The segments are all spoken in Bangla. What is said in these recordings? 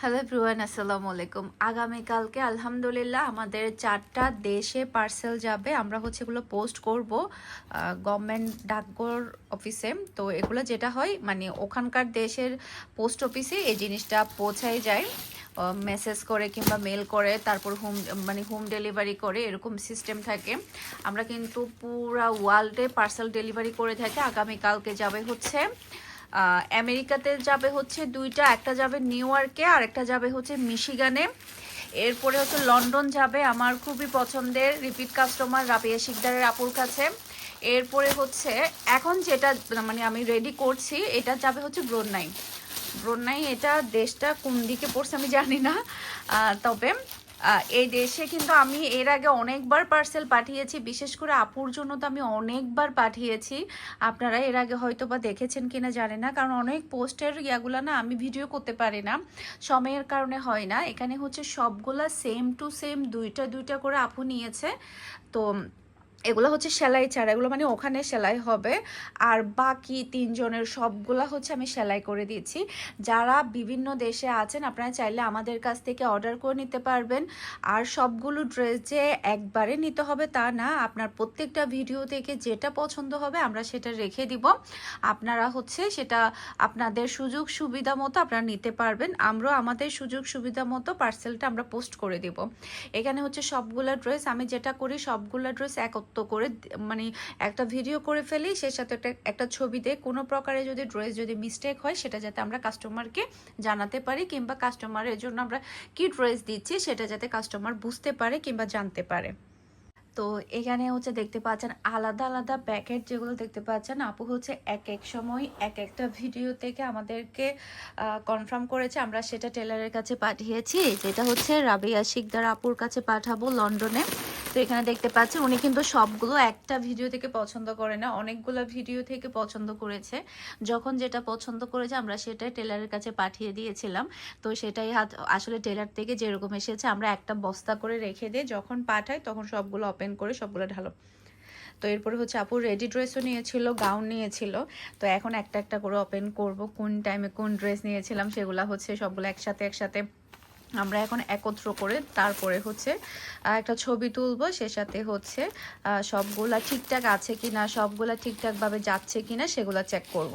হ্যালো এভরিওয়ান আসসালামু আলাইকুম আগামীকালকে আলহামদুলিল্লাহ আমাদের চারটা দেশে পার্সেল যাবে। আমরা হচ্ছে এগুলো পোস্ট করব গভর্নমেন্ট ডাকঘর অফিসে তো এগুলো যেটা হয় মানে ওখানকার দেশের পোস্ট অফিসে এই জিনিসটা পৌঁছায় যায়। মেসেজ করে কিংবা মেল করে, তারপর হোম মানে হোম ডেলিভারি করে, এরকম সিস্টেম থাকে। আমরা কিন্তু পুরা ওয়ার্ল্ডে পার্সেল ডেলিভারি করে থাকি। আগামীকালকে যাবে হচ্ছে আমেরিকাতে যাবে হচ্ছে দুইটা, একটা যাবে নিউ ইয়র্কে আর একটা যাবে হচ্ছে মিশিগানে। এরপরে হচ্ছে লন্ডন যাবে আমার খুবই পছন্দের রিপিট কাস্টমার রাবিয়া শিকদারের আপুর কাছে। এরপরে হচ্ছে, এখন যেটা মানে আমি রেডি করছি, এটা যাবে হচ্ছে ব্রোনাই ব্রোনাই এটা দেশটা কোন দিকে পড়ছে আমি জানি না। তবে এই দেশে কিন্তু আমি এর আগে অনেকবার পার্সেল পাঠিয়েছি। বিশেষ করে আপুর জন্য তো আমি অনেকবার পাঠিয়েছি। আপনারা এর আগে হয়তো বা দেখেছেন কি না জানে না, কারণ অনেক পোস্টের ইয়াগুলো না আমি ভিডিও করতে পারি না। সময়ের কারণে হয় না। এখানে হচ্ছে সবগুলা সেম টু সেম দুইটা দুইটা করে আপু নিয়েছে। তো এগুলো হচ্ছে সেলাই ছাড়া এগুলো মানে ওখানে সেলাই হবে। আর বাকি তিনজনের সবগুলা হচ্ছে আমি সেলাই করে দিয়েছি। যারা বিভিন্ন দেশে আছেন, আপনারা চাইলে আমাদের কাছ থেকে অর্ডার করে নিতে পারবেন। আর সবগুলো ড্রেস যে একবারে নিতে হবে তা না, আপনার প্রত্যেকটা ভিডিও থেকে যেটা পছন্দ হবে আমরা সেটা রেখে দিব। আপনারা হচ্ছে সেটা আপনাদের সুযোগ সুবিধা মতো আপনারা নিতে পারবেন। আমরাও আমাদের সুযোগ সুবিধা মতো পার্সেলটা আমরা পোস্ট করে দিব। এখানে হচ্ছে সবগুলো ড্রেস, আমি যেটা করি সবগুলো ড্রেস একত্র করে মানে একটা ভিডিও করে ফেলি সে সাথে একটা একটা ছবিতে কোনো প্রকারে যদি ড্রেস যদি মিস্টেক হয়, সেটা যাতে আমরা কাস্টমারকে জানাতে পারি কিংবা কাস্টমারের জন্য আমরা কি ড্রেস দিচ্ছি, সেটা যাতে কাস্টমার বুঝতে পারে কিংবা জানতে পারে। তো এখানে হচ্ছে দেখতে পাচ্ছেন আলাদা আলাদা প্যাকেট যেগুলো দেখতে পাচ্ছেন। আপু হচ্ছে এক এক সময় এক একটা ভিডিও থেকে আমাদেরকে কনফার্ম করেছে। আমরা সেটা টেলারের কাছে পাঠিয়েছি। যেটা হচ্ছে রাবিয়া শিকদার আপুর কাছে পাঠাবো লন্ডনে। এখানে দেখতে পাচ্ছেন উনি কিন্তু সবগুলো একটা ভিডিও থেকে পছন্দ করে না, অনেকগুলো ভিডিও থেকে পছন্দ করেছে। যখন যেটা পছন্দ করেছে আমরা সেটাই টেলারের কাছে পাঠিয়ে দিয়েছিলাম। তো সেটাই হাত, আসলে টেলার থেকে যেরকম এসেছে আমরা একটা বস্তা করে রেখে দিই যখন পাঠাই তখন সবগুলো ওপেন করে সবগুলো ঢালো। তো এরপরে হচ্ছে আপু রেডি ড্রেসও নিয়েছিল গাউন নিয়েছিল। তো এখন একটা একটা করে ওপেন করব, কোন টাইমে কোন ড্রেস নিয়েছিলাম সেগুলো হচ্ছে সবগুলো একসাথে একসাথে আমরা এখন একত্র করে তারপরে হচ্ছে একটা ছবি তুলবো, সে সাথে হচ্ছে সবগুলা ঠিকঠাক আছে কিনা, সবগুলা ঠিকঠাকভাবে যাচ্ছে কিনা সেগুলো চেক করব।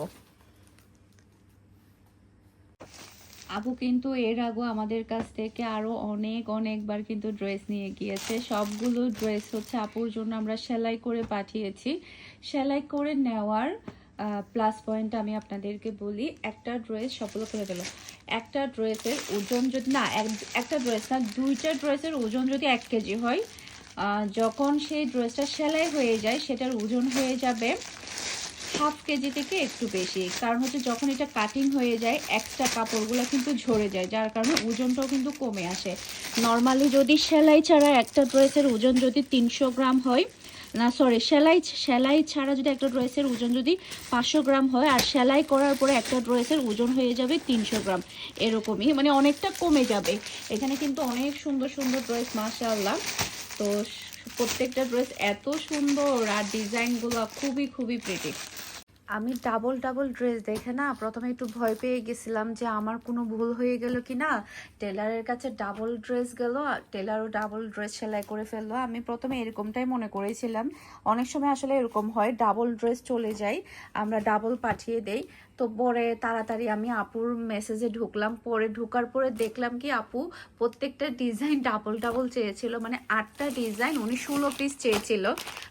আপু কিন্তু এর আগেও আমাদের কাছ থেকে আরও অনেক, অনেকবার কিন্তু ড্রেস নিয়ে গিয়েছে। সবগুলো ড্রেস হচ্ছে আপুর জন্য আমরা সেলাই করে পাঠিয়েছি। সেলাই করে নেওয়ার প্লাস পয়েন্ট আমি আপনাদেরকে বলি, একটা ড্রেস সফল করে গেল একটা ড্রেসের ওজন যদি, না, এক- একটা ড্রেস না, দুইটা ড্রেসের ওজন যদি এক কেজি হয় যখন সেই ড্রেসটা সেলাই হয়ে যায়, সেটার ওজন হয়ে যাবে হাফ কেজি থেকে একটু বেশি। কারণ হচ্ছে যখন এটা কাটিং হয়ে যায় এক্সট্রা কাপড়গুলো কিন্তু ঝরে যায়, যার কারণে ওজনটাও কিন্তু কমে আসে। নর্মালি যদি সেলাই ছাড়া একটা ড্রেসের ওজন যদি তিনশো গ্রাম হয় না সরি সেলাই সেলাই ছাড়া যদি একটা ড্রেসের ওজন যদি পাঁচশো গ্রাম হয়, আর সেলাই করার পরে একটা ড্রেসের ওজন হয়ে যাবে তিনশো গ্রাম, এরকমই মানে অনেকটা কমে যাবে। এখানে কিন্তু অনেক সুন্দর সুন্দর ড্রেস, মাশাআল্লাহ। তো প্রত্যেকটা ড্রেস এত সুন্দর, আর ডিজাইনগুলো খুবই খুবই প্রিটি আমি ডাবল ডাবল ড্রেস দেখে না প্রথমে একটু ভয় পেয়ে গেছিলাম যে আমার কোনো ভুল হয়ে গেল কি না টেলারের কাছে ডাবল ড্রেস গেল টেলারও ডাবল ড্রেস সেলাই করে ফেলল। আমি প্রথমে এরকমটাই মনে করেছিলাম। অনেক সময় আসলে এরকম হয় ডাবল ড্রেস চলে যায়, আমরা ডাবল পাঠিয়ে দেই। তো পরে তাড়াতাড়ি আমি আপুর মেসেজে ঢুকলাম। পরে ঢুকার পরে দেখলাম কি আপু প্রত্যেকটা ডিজাইন ডাবল ডাবল চেয়েছিল। মানে আটটা ডিজাইন উনি ষোলো পিস চেয়েছিল।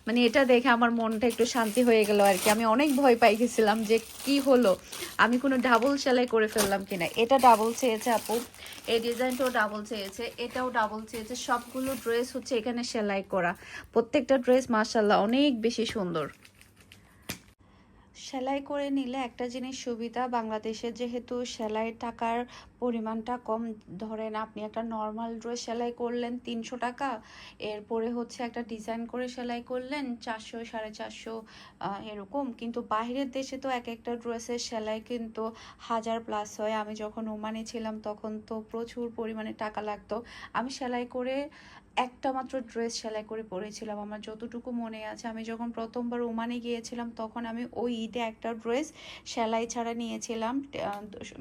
মানে এটা দেখে আমার মনটা একটু শান্তি হয়ে গেল আর কি। আমি অনেক ভয় পাই গেছিলাম যে কি হলো? আমি কোনো ডাবল সেলাই করে ফেললাম কিনা? এটা ডাবল চেয়েছে আপু। এই ডিজাইনটাও ডাবল চেয়েছে। এটাও ডাবল চেয়েছে। সবগুলো ড্রেস হচ্ছে এখানে সেলাই করা। প্রত্যেকটা ড্রেস মার্শাল্লাহ অনেক বেশি সুন্দর। সেলাই করে নিলে একটা জিনিস সুবিধা বাংলাদেশে যেহেতু সেলাইয়ের টাকার পরিমাণটা কম। ধরেন আপনি একটা নর্মাল ড্রেস সেলাই করলেন তিনশো টাকা, এরপরে হচ্ছে একটা ডিজাইন করে সেলাই করলেন চারশো, সাড়ে চারশো এরকম। কিন্তু বাইরের দেশে তো এক একটা ড্রেসের সেলাই কিন্তু হাজার প্লাস হয়। আমি যখন ওমানে ছিলাম তখন তো প্রচুর পরিমাণে টাকা লাগতো। আমি সেলাই করে একটা মাত্র ড্রেস সেলাই করে পরেছিলাম। আমার যতটুকু মনে আছে, আমি যখন প্রথমবার ওমানে গিয়েছিলাম তখন আমি ওই ঈদে একটা ড্রেস সেলাই ছাড়া নিয়েছিলাম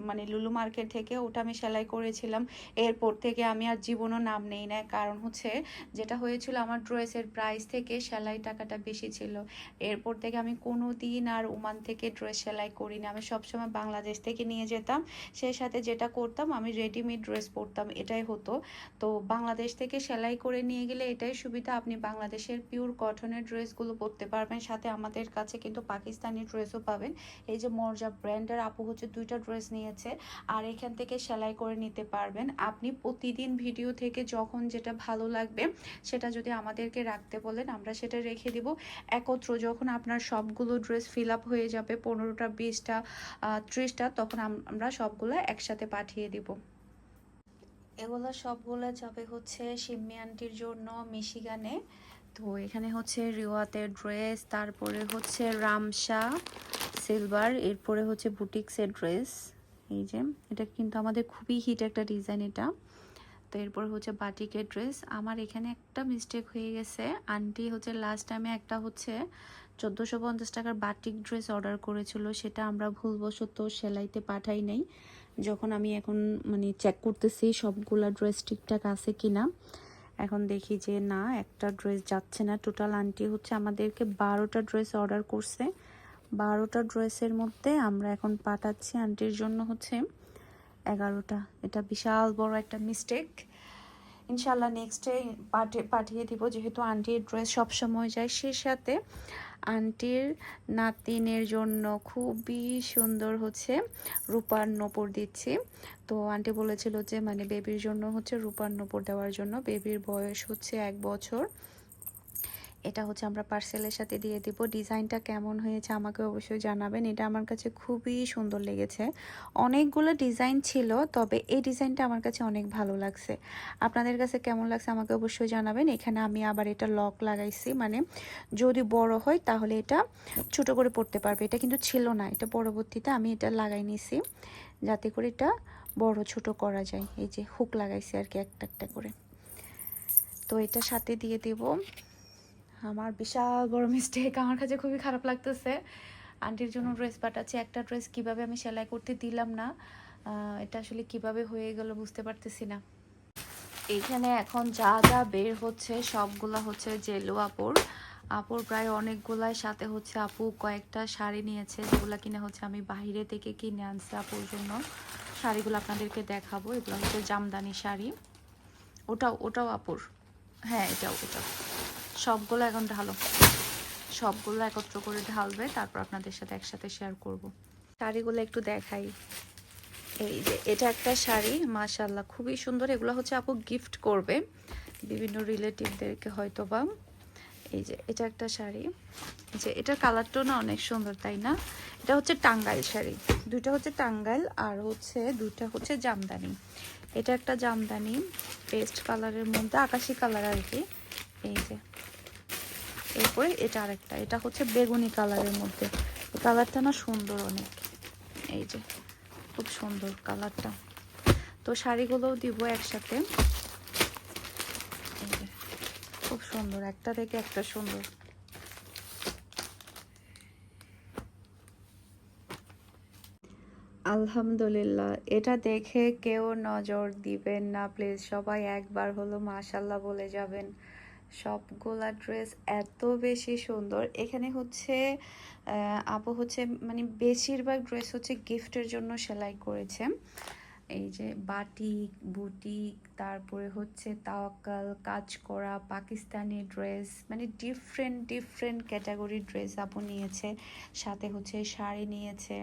মানে লুলু মার্কেট থেকে। ও আমি সেলাই করেছিলাম। এরপর থেকে আমি আর জীবনও নাম নেই না। কারণ হচ্ছে যেটা হয়েছিল আমার ড্রেসের প্রাইস থেকে সেলাই টাকাটা বেশি ছিল। এরপর থেকে আমি কোনো দিন আর ওমান থেকে ড্রেস সেলাই করিনি। আমি সবসময় বাংলাদেশ থেকে নিয়ে যেতাম। সেই সাথে যেটা করতাম, আমি রেডিমেড ড্রেস পরতাম। এটাই হতো। তো বাংলাদেশ থেকে সেলাই করে নিয়ে গেলে এটাই সুবিধা। আপনি বাংলাদেশের পিওর কটনের ড্রেসগুলো পরতে পারবেন। সাথে আমাদের কাছে কিন্তু পাকিস্তানি ড্রেসও পাবেন। এই যে মর্জা ব্র্যান্ডের আপু হচ্ছে দুইটা ড্রেস নিয়েছে। আর এখান থেকে সেলাই করে নিতে পারবেন। আপনি প্রতিদিন ভিডিও থেকে যখন যেটা ভালো লাগবে সেটা যদি আমাদেরকে রাখতে বলেন আমরা সেটা রেখে দিব। একত্র যখন আপনার সবগুলো ড্রেস ফিল আপ হয়ে যাবে পনেরোটা বিশটা ত্রিশটা তখন আমরা সবগুলো একসাথে পাঠিয়ে দিব। এগুলো সবগুলো যাবে হচ্ছে সিম্মি আন্টির জন্য মিশিগানে। তো এখানে হচ্ছে রিওয়াতের ড্রেস তারপরে হচ্ছে রামসা সিলভার এরপরে হচ্ছে বুটিক্সের ড্রেস। এই যে, এটা কিন্তু আমাদের খুবই হিট একটা ডিজাইন এটা। তো এরপর হচ্ছে বাটিকের ড্রেস আমার এখানে একটা মিস্টেক হয়ে গেছে। আন্টি হচ্ছে লাস্ট টাইমে একটা হচ্ছে চোদ্দোশো পঞ্চাশ টাকার বাটিক ড্রেস অর্ডার করেছিল। সেটা আমরা ভুলবশত সেলাইতে পাঠাই নাই। যখন আমি এখন মানে চেক করতেছি সবগুলা ড্রেস ঠিকঠাক আছে কি না এখন দেখি যে না, একটা ড্রেস যাচ্ছে না। টোটাল আন্টি হচ্ছে আমাদেরকে বারোটা ড্রেস অর্ডার করছে। বারোটা ড্রেসের মধ্যে আমরা এখন পাঠাচ্ছি আন্টির জন্য হচ্ছে এগারোটা। এটা বিশাল বড় একটা মিস্টেক ইনশাল্লাহ নেক্সট ডে পাঠিয়ে দিব। যেহেতু আন্টির ড্রেস সবসময় যায়, সে সাথে আন্টির নাতিনের জন্য খুবই সুন্দর হচ্ছে রূপার নপুর দিচ্ছি। তো আন্টি বলেছিল যে মানে বেবির জন্য হচ্ছে রূপার নপুর দেওয়ার জন্য। বেবির বয়স হচ্ছে এক বছর। এটা হচ্ছে আমরা পার্সেলের সাথে দিয়ে দিব। ডিজাইনটা কেমন হয়েছে আমাকে অবশ্যই জানাবেন। এটা আমার কাছে খুবই সুন্দর লেগেছে। অনেকগুলো ডিজাইন ছিল, তবে এই ডিজাইনটা আমার কাছে অনেক ভালো লাগছে। আপনাদের কাছে কেমন লাগছে আমাকে অবশ্যই জানাবেন। এখানে আমি আবার এটা লক লাগাইছি। মানে যদি বড় হয়, তাহলে এটা ছোট করে পড়তে পারবে। এটা কিন্তু ছিল না। এটা পরবর্তীতে আমি এটা লাগাই নিছি। যাতে করে এটা বড় ছোট করা যায়। এই যে হুক লাগাইছি আর কি একটা একটা করে। তো এটা সাথে দিয়ে দেব। আমার বিশাল বড় মিস্টেক আমার কাছে খুবই খারাপ লাগতেছে। আন্টির জন্য ড্রেস পাঠাচ্ছি একটা ড্রেস কীভাবে আমি সেলাই করতে দিলাম না এটা আসলে কীভাবে হয়ে গেল বুঝতে পারতেছি না। এইখানে এখন যা যা বের হচ্ছে সবগুলা হচ্ছে জেলো আপুর। আপুর প্রায় অনেকগুলাই সাথে হচ্ছে আপু কয়েকটা শাড়ি নিয়েছে যেগুলো কিনে হচ্ছে আমি বাইরে থেকে কিনে আনছি আপুর জন্য। শাড়িগুলো আপনাদেরকে দেখাবো এগুলো হচ্ছে জামদানি শাড়ি। ওটাও ওটাও আপুর। হ্যাঁ এটাও ওটাও সবগুলো এখন ঢালো। সবগুলো একত্র করে ঢালবে, তারপর আপনাদের সাথে একসাথে শেয়ার করব। শাড়িগুলো একটু দেখাই। এই যে, এটা একটা শাড়ি মাশাল্লাহ খুবই সুন্দর। এগুলো হচ্ছে আপু গিফট করবে। বিভিন্ন রিলেটিভদেরকে হয়তো বা এই যে, এটা একটা শাড়ি। যে, এটার কালারটাও না অনেক সুন্দর, তাই না? এটা হচ্ছে টাঙ্গাইল শাড়ি। দুইটা হচ্ছে টাঙ্গাইল, আর হচ্ছে, দুইটা হচ্ছে জামদানি। এটা একটা জামদানি পেস্ট কালারের মধ্যে, আকাশি কালার আর কি। এই যে। এরপরে এটা আরেকটা, এটা হচ্ছে বেগুনি কালারের মধ্যে। কালারটা না সুন্দর অনেক। এই যে, খুব সুন্দর কালারটা। তো শাড়িগুলোও দিব একসাথে। খুব সুন্দর, একটা থেকে একটা সুন্দর। আলহামদুলিল্লাহ, এটা দেখে কেউ নজর দিবেন না, প্লিজ। সবাই একবার হলো মাশাল্লাহ বলে যাবেন। সবগুলা ড্রেস এত বেশি সুন্দর। এখানে হচ্ছে আপু হচ্ছে মানে বেশিরভাগ ড্রেস হচ্ছে গিফটের জন্য সেলাই করেছে। এই যে বাটিক, বুটিক, তারপরে হচ্ছে তাওয়াক্কাল কাজ করা পাকিস্তানি ড্রেস মানে ডিফারেন্ট ডিফারেন্ট ক্যাটাগরির ড্রেস আপু নিয়েছে। সাথে হচ্ছে শাড়ি নিয়েছে।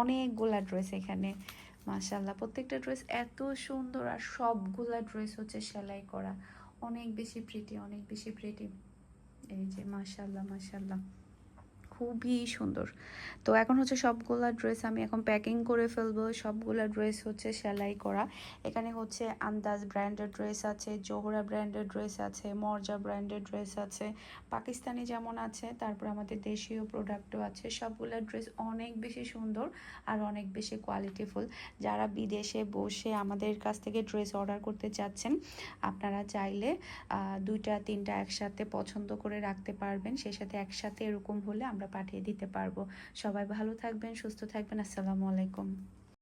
অনেকগুলা ড্রেস এখানে মাশাল্লাহ প্রত্যেকটা ড্রেস এত সুন্দর আর সবগুলা ড্রেস হচ্ছে সেলাই করা। অনেক বেশি প্রিটি অনেক বেশি প্রিটি এই যে মাশাল্লাহ মাশাল্লাহ খুবই সুন্দর। তো এখন হচ্ছে সবগুলা ড্রেস আমি এখন প্যাকিং করে ফেলব। সবগুলা ড্রেস হচ্ছে সেলাই করা। এখানে হচ্ছে আন্দাজ ব্র্যান্ডের ড্রেস আছে, জোহরা ব্র্যান্ডের ড্রেস আছে, মর্জা ব্র্যান্ডের ড্রেস আছে, পাকিস্তানি যেমন আছে, তারপর আমাদের দেশীয় প্রোডাক্টও আছে। সবগুলা ড্রেস অনেক বেশি সুন্দর আর অনেক বেশি কোয়ালিটিফুল যারা বিদেশে বসে আমাদের কাছ থেকে ড্রেস অর্ডার করতে চাচ্ছেন, আপনারা চাইলে দুইটা, তিনটা একসাথে পছন্দ করে রাখতে পারবেন। সেই সাথে একসাথে এরকম হলে আমরা পাঠিয়ে দিতে পারব। সবাই ভালো থাকবেন সুস্থ থাকবেন। আসসালামু আলাইকুম।